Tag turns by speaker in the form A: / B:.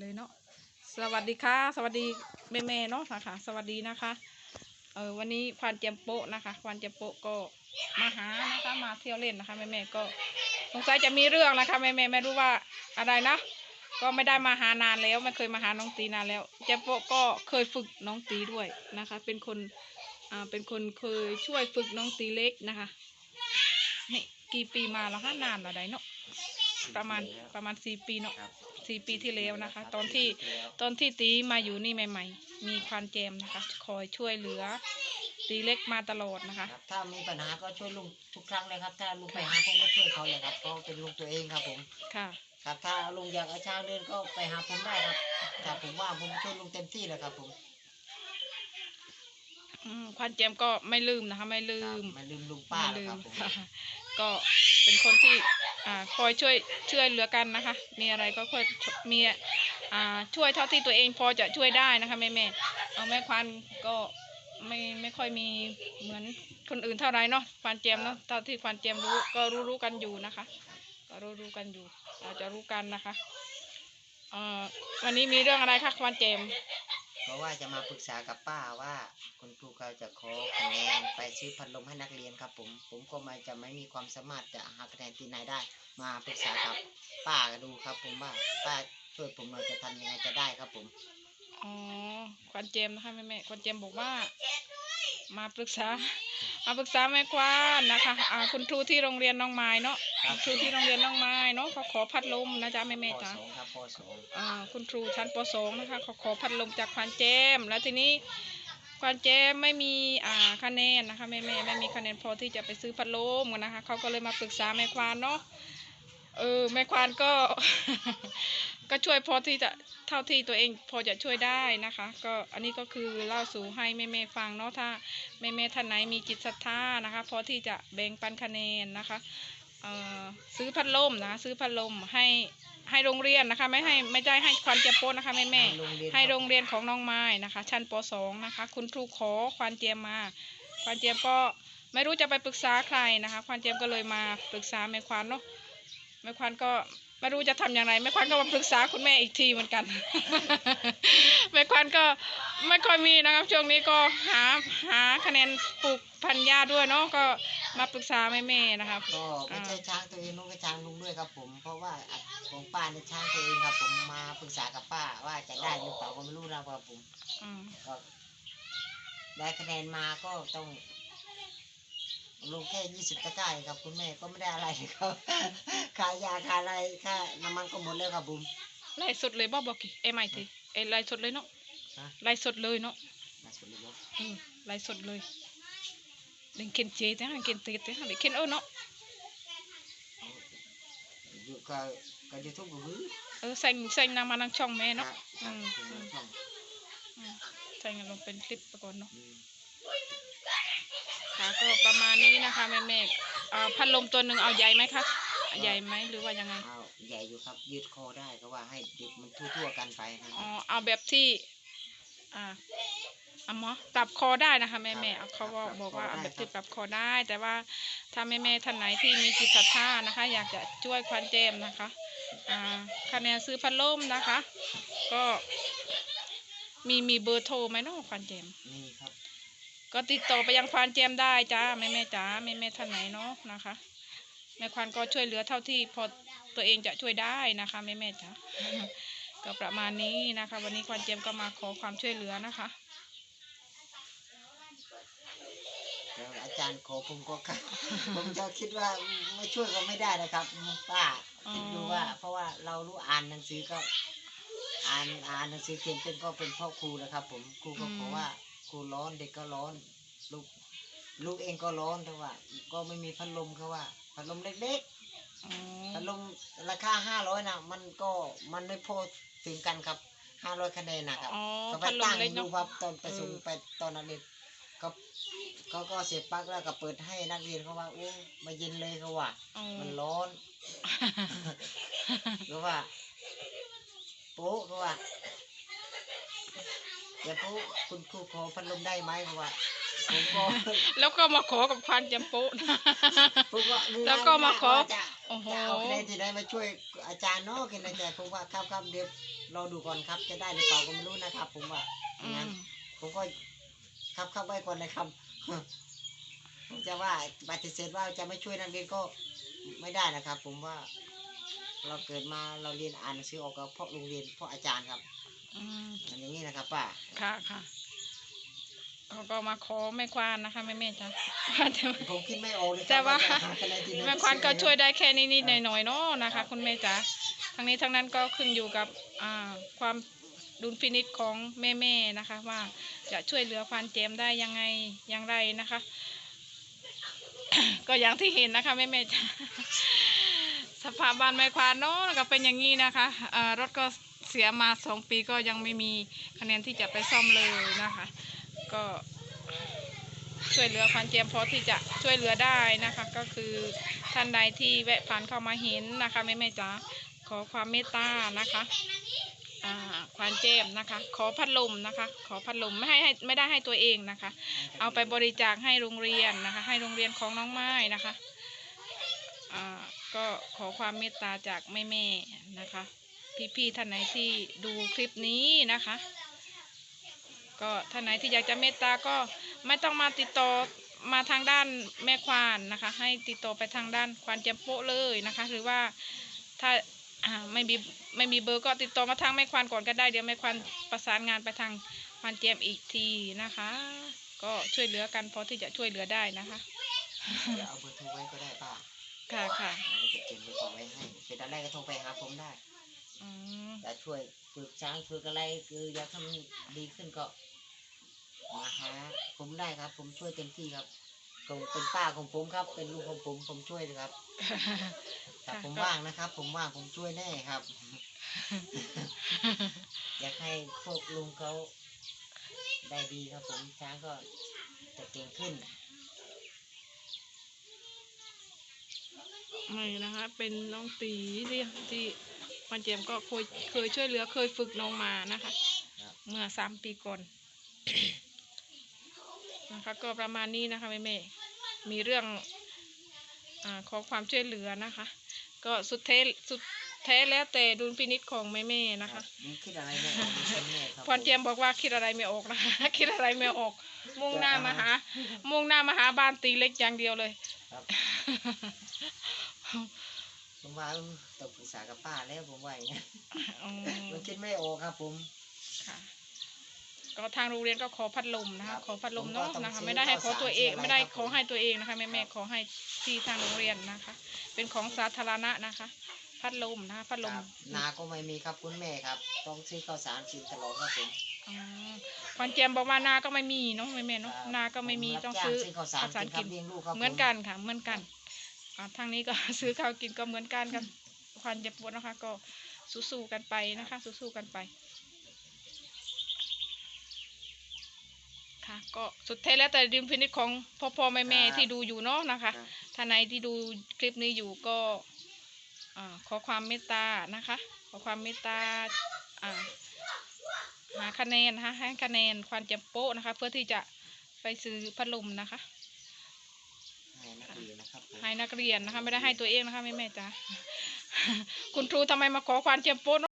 A: เลยเนาะสวัสดีค่ะ สวัสดีแม่แม่ๆเนาะนะคะ สวัสดีนะคะเออวันนี้ควานเจียมโปะนะคะควานเจียมโปะก็มาหานะคะมาเที่ยวเล่นนะคะแม่แม่ๆก็สงสัยจะมีเรื่องนะคะแม่แม่ๆไม่รู้ว่าอะไรนะก็ไม่ได้มาหานานแล้วไม่เคยมาหาน้องตีนานแล้วเจียมโปะก็เคยฝึกน้องตีด้วยนะคะ เป็นคนอ่าเป็นคนเคยช่วยฝึกน้องตีเล็กนะคะนี่กี่ปีมาแล้วคะนานแล้วไดเนาะประมาณประมาณสี่ปีเนาะ สี่ปีที่แล้วนะคะ ตอนที่ตอนที่ตีมาอยู่นี่ใหม่ ๆ มีควานแจมนะคะ คอยช่วยเหลือ ตีเล็กมาตลอดนะคะ
B: ครับถ้ามีปัญหาก็ช่วยลุงทุกครั้งเลยครับ ถ้าลุงไปหาผมก็ช่วยเขาเลยครับเพราะเป็นลุงตัวเองครับผม
A: ค่ะ
B: ครับถ้าลุงอยากเอาช้างเดินก็ไปหาผมได้ครับแต่ผมว่าผมช่วยลุงเต็มที่เลยครับผม
A: อืมควานแจมก็ไม่ลืมนะคะ ไม่ลื
B: ครับ
A: ม
B: ไมาลืมลุงป้า
A: ไม่
B: เลย
A: ลื
B: ครั
A: ม
B: บผม
A: ค่ะก็เป็นคนที่ อ่าคอยช่วยช่วยเหลือกันนะคะ มีอะไรก็ค่อยมีอ่าช่วยเท่าที่ตัวเองพอจะช่วยได้นะคะแม่แม่ๆเอาแม่ควานก็ไม่ไม่ค่อยมีเหมือนคนอื่นเท่าไรเนาะควานแจมเนาะเท่าที่ควานแจมรู้ก็รู้รู้กันอยู่นะคะ ก็รู้รู้กันอยู่ เราจะรู้กันนะคะเอ่อวันนี้มีเรื่องอะไรคะควานแจม
B: เพราะว่าจะมาปรึกษากับป้าว่า คุณครูเขาจะขอคะแนนไปซื้อพัดลมให้นักเรียนครับ ผม ผมก็มาจะไม่มีความสามารถจะหาคะแนนที่ไหนได้ มาปรึกษากับป้าดูครับ ผมว่าป้าช่วยผมหน่อยจะทำยังไงจะได้ครับผม
A: อ๋อควันเจมนะคะแม่แม่ควันเจมบอกว่า มาปรึกษา มาปรึกษาแม่ควานนะคะอ่าคุณครูที่โรงเรียนน้องไม้เนาะ
B: ครับ
A: คุณครูที่โรงเรียนน้องไม้เนาะเขาขอพัดลมนะจ๊ะแม่แม่
B: ป
A: จ๋า
B: สองครับปสอง
A: อ่าคุณครูชั้นปสองนะคะเขาขอพัดลมจากควันเจม แล้วทีนี้ควันเจมไม่มีอ่าคะแนนนะคะแม่แม่ไม่มีคะแนนพอที่จะไปซื้อพัดลมนะคะเขาก็เลยมาปรึกษาแม่ควานเนาะเออแม่ควานก็ ก็ช่วยพอที่จะเท่าที่ตัวเองพอจะช่วยได้นะคะ ก็อันนี้ก็คือเล่าสู่ให้แม่แม่ๆฟังเนาะถ้าแม่แม่ๆท่านไหนมีจิตศรัทธานะคะ พอที่จะแบ่งปันคะแนนนะคะเอ่อซื้อพัดลมนะซื้อพัดลมให้ให้โรงเรียนนะคะ ไม่ให้ไม่ได้ให้ควันเจ็บโปนนะคะแม่แม่ๆ
B: โรงเรียน
A: ให้โรงเรียนของน้องไม้นะคะ ชั้นป .2 นะคะ คุณครูขอควานเจียมมาควานเจียมก็ไม่รู้จะไปปรึกษาใครนะคะ ควานเจียมก็เลยมาปรึกษาแม่ควานเนาะแม่ควานก็ ไม่รู้จะทำอย่างไรแม่ควานก็มาปรึกษาคุณแม่อีกทีเหมือนกัน แม่ควานก็ไม่ค่อยมีนะครับ ช่วงนี้ก็หาหาคะแนนปลูกพันธุ์หญ้าด้วยเนาะก็มาปรึกษาแม่แม่ๆนะครับ
B: ก็ไม่ใช่ช้างตัวเองลุงก็ช้างลุงด้วยครับผม เพราะว่าอัดของป้าในยช้างตัวเองครับ ผมมาปรึกษากับป้าว่าจะได้หรือเปล่าก็ไม่รู้นะครับผม
A: อืม
B: ก็ได้คะแนนมาก็ต้อง ลงแค่ยี่สิบตะกร้าเองครับคุณแม่ก็ไม่ได้อะไรเลยครับค่ายาค่าอะไรค่าน้ำมันก็หมดแล้วครับผม
A: ไล่สดเลยบ่บอกกี่เอ้ไม่ทีเอ้ไล่สดเลยเนาะ
B: ฮะ
A: ไล่สดเลยเนาะ
B: มาสุดเลยบ่
A: อืมไลฟ์สดเลยเล่นเกนเจแต่ฮะเกนเตแต่ฮะไปเกนเออเนาะ
B: อยู่ก็ก็ยูทูบก็คือ
A: เออใส่ใส่นางมานังช่องแม่
B: ครั
A: เนาะ
B: บ
A: อืม
B: ครับ
A: อืม
B: ช่อง
A: อืมใส่เงินลงเป็นคลิปไปก่อนเนาะ
B: อืม
A: ค่ะก็ประมาณนี้นะคะแม่แม่ๆอ่าพัดลมตัวหนึ่งเอาใหญ่ไหมคะใหญ่ไหมหรือว่ายังไง
B: เอาใหญ่อยู่ครับยืดคอได้ก็ว่าให้เด็กมันทั่วๆกันไปนะค
A: อ๋อ
B: รับ
A: เอาแบบที่อ่าเอาหมอปรับคอได้นะคะแม่แม่ๆเขาบอกบอกว่าเอาแบบที่ปรับคอได้ แต่ว่าถ้าแม่แม่ๆท่านไหนที่มีจิตศรัทธานะคะ อยากจะช่วยควันเจมนะคะอ่าคะแนนซื้อพัดลมนะคะ ก็มีมีเบอร์โทรไหมเนาะควันเจม
B: นี่ครับ
A: ก็ติดต่อไปยังควันเจมได้จ้าแม่แม่จ๋าแม่แม่ท่านไหนเนาะนะคะ แม่ควันก็ช่วยเหลือเท่าที่พอตัวเองจะช่วยได้นะคะแม่แม่จ๋าก็ประมาณนี้นะคะ วันนี้ควันเจมก็มาขอความช่วยเหลือนะคะ
B: แต่อาจารย์ขอผมก็ครับผมจะคิดว่าไม่ช่วยก็ไม่ได้นะครับป้า
A: อ๋อ
B: คิดดูว่า เพราะว่าเรารู้อ่านหนังสือก็ อ่านอ่านหนังสือเขียนเป็นก็เป็นพ่อครูนะครับ ผมครูก็บอกว่า ครูร้อนเด็กก็ร้อน ลูกลูกเองก็ร้อนแต่ว่า ก็ไม่มีพัดลมเขาว่า พัดลมเล็ก
A: อ๋อ
B: ๆพัดลมราคาห้าร้อยนะมันก็มันไม่พอถึงกันครับห้าร้อยคะแนนนะครับ
A: อ๋อ
B: ก็ไป
A: พัดลม
B: ตั้ง
A: เล็ก
B: ดู
A: เนาะ
B: ครับตอนประชุม
A: เออ
B: ไปตอนนั้นเองก็เขาก็เสียบปลั๊กแล้วก็เปิดให้นักเรียนเขาว่าโอ้มาเย็นเลยเขาว่า
A: อ๋อ
B: มันร้อนเขาว่าโป๊ะเขาว่า เดี๋ยวปุ๊คุณครูขอพัดลมได้ไหมเขาว่าผมก็
A: แล้วก็มาขอกับควันเจมโปะ
B: ผมก็
A: แล้วก็มาขอ
B: จะ
A: โอ้โห
B: จะเอาคะแนนที่ได้มาช่วยอาจารย์เนาะกันนะจ๊ะผมว่าครับครับเดี๋ยวรอดูก่อนครับจะได้หรือเปล่าก็ไม่รู้นะครับ ผมว่าอ
A: อื
B: ย่างนั้น
A: ม
B: ผมก็ครับครับไว้ก่อนเลยครับ ผมจะว่าปฏิเสธว่าจะไม่ช่วยนักเรียนก็ไม่ได้นะครับ ผมว่า เราเกิดมาเราเรียนอ่านหนังสือออกก็เพราะโรงเรียนเพราะอาจารย์ครับ
A: อืม
B: มันอย่างนี้นะครับป้า
A: ค่ะค่ะเขาก็มาขอแม่ควานนะคะแม่แม่จ้ะว่าแต่ว่า
B: ผมคิดไม่ออกเลยครับ
A: แต่ว่า
B: จะหคะแนนที่ไหน
A: แม่ควานก็ช่วยได้แค่นิดๆหน่อยๆเนาะนะคะ คุณแม่จ๋าทั้งนี้ทั้งนั้นก็ขึ้นอยู่กับอ่าความดุลพินิจของแม่ๆนะคะ ว่าจะช่วยเหลือควานเจมได้ยังไงอย่างไรนะคะ ก็อย่างที่เห็นนะคะแม่ๆจ๋าสภาพบ้านแม่ควานเนาะก็เป็นอย่างนี้นะคะอ่ารถก็ เสียมาสองปีก็ยังไม่มีคะแนนที่จะไปซ่อมเลยนะคะ ก็ช่วยเหลือควานเจมพอที่จะช่วยเหลือได้นะคะ ก็คือท่านใดที่แวะผ่านเข้ามาเห็นนะคะแม่แม่จ๋าขอความเมตตานะคะควานเจมนะคะ ขอพัดลมนะคะ ขอพัดลมไม่ให้ไม่ได้ให้ตัวเองนะคะ เอาไปบริจาคให้โรงเรียนนะคะ ให้โรงเรียนของน้องไม้นะคะก็ขอความเมตตาจากแม่แม่ๆนะคะ พี่ๆท่านไหนที่ดูคลิปนี้นะคะ ก็ท่านไหนที่อยากจะเมตตาก็ไม่ต้องมาติดต่อมาทางด้านแม่ควานนะคะ ให้ติดต่อไปทางด้านควานเจมโปะเลยนะคะ หรือว่าถ้าอ่าไม่มีไม่มีเบอร์ก็ติดต่อมาทางแม่ควานก่อนก็ได้เดี๋ยวแม่ควานประสานงานไปทางควานเจมอีกทีนะคะ ก็ช่วยเหลือกันพอที่จะช่วยเหลือได้นะคะ
B: จะเอาเบอร์โทรไว้ก็ได้ป้า
A: ค่ะค่ะ
B: เราจะเขียนเบอร์โทรไว้ให้เป็นอะไรก็โทรไปหาผมได้
A: อืม
B: จะช่วยฝึกช้างฝึกอะไร คืออยากทำดีขึ้นก็มาหาผมได้ครับ ผมช่วยเต็มที่ครับผมเป็นป้าของผมครับ เป็นลูกของผมผมช่วยเลยครับแต่ผมว่างนะครับ ผมว่างผมช่วยแน่ครับ อยากให้พวกลุงเขาได้ดีครับ ผมช้างก็จะเก่งขึ้น
A: นี่นะคะ เป็นน้องตีที่ที่ควานเจมก็เคยเคยช่วยเหลือเคยฝึกน้องมานะคะ
B: ครับ
A: เมื่อสามปีก่อนนะคะก็ประมาณนี้นะคะแม่แม่ๆมีเรื่องอาขอความช่วยเหลือนะคะ ก็สุดเทสุดแท้แล้วแต่ดุลพินิจของแม่แม่ๆนะคะ
B: นี่คิดอะไรไม่ออกนี่คิดแน่ครับ
A: ควานเจียมบอกว่าคิดอะไรไม่ออกนะคะคิดอะไรไม่ออก มุ่งหน้ามาหา มุ่งหน้ามาหาบ้านตีเล็กอย่างเดียวเลย
B: ครับผมว่าเออต้องปรึก ษากับป้าแล้วผมว่าอย่างเงี้ย
A: อืม
B: มันคิดไม่ออกครับ ผม
A: ค่ะ ก็ทางโรงเรียนก็ขอพัดลมนะ
B: ครั
A: คะ
B: บ
A: ขอพัดลม
B: ผมก็
A: เนาะ
B: ต้อง
A: นะคะ
B: ซื้อ
A: ไม่ได้ให้ขอตัวเอง
B: ข้าวสาร
A: ไม่ได้
B: ซื้ออะไร
A: ขอให้ตัวเองนะคะแม่แม่ๆขอให้ที่ทางโรงเรียนนะคะ เป็นของสาธารณะนะคะ พัดลมนะคะพัดลม
B: ครับนาก็ไม่มีครับคุณแม่ครับ ต้องซื้อข้าวสารกินตลอดครับผม
A: อ๋อควานเจียมบอกว่านาก็ไม่มีเนาะแม่แม่ๆเนาะ
B: ครับ
A: นาก็ไม่มี
B: ผรับ
A: ต้อง
B: จ้า
A: ซื้อ
B: ข้าวสาร
A: ข้าวสาร
B: กินครับ
A: กิน
B: เลี้ยงลูกครับ
A: เหมือน
B: ผ
A: กันค่ะ เหมือนกันอ่าทางนี้ก็ ซื้อข้าวกินก็เหมือนกันกัน ควันจะปวดนะคะ ก็สู้ๆกันไปนะคะ สู้ๆกันไปค่ะก็สุดท้ายแล้วแต่ดิมพินิจของพ่อพ่อแม่แม่ที่ดูอยู่เนาะนะคะ
B: ครับ
A: ท่านไหนที่ดูคลิปนี้อยู่ก็อ่าขอความเมตตานะคะ ขอความเมตตาอ่าหาคะแนนนะคะให้คะแนนควันจะโป๊ะนะคะ เพื่อที่จะไปซื้อพัดลมนะคะ
B: ให้นักเรียนนะครับผม
A: ให้นักเรียนนะคะไม่ได้ให้ตัวเองนะคะแม่แม่ๆจ๋า คุณครูทำไมมาขอความเจียมโป๊ะ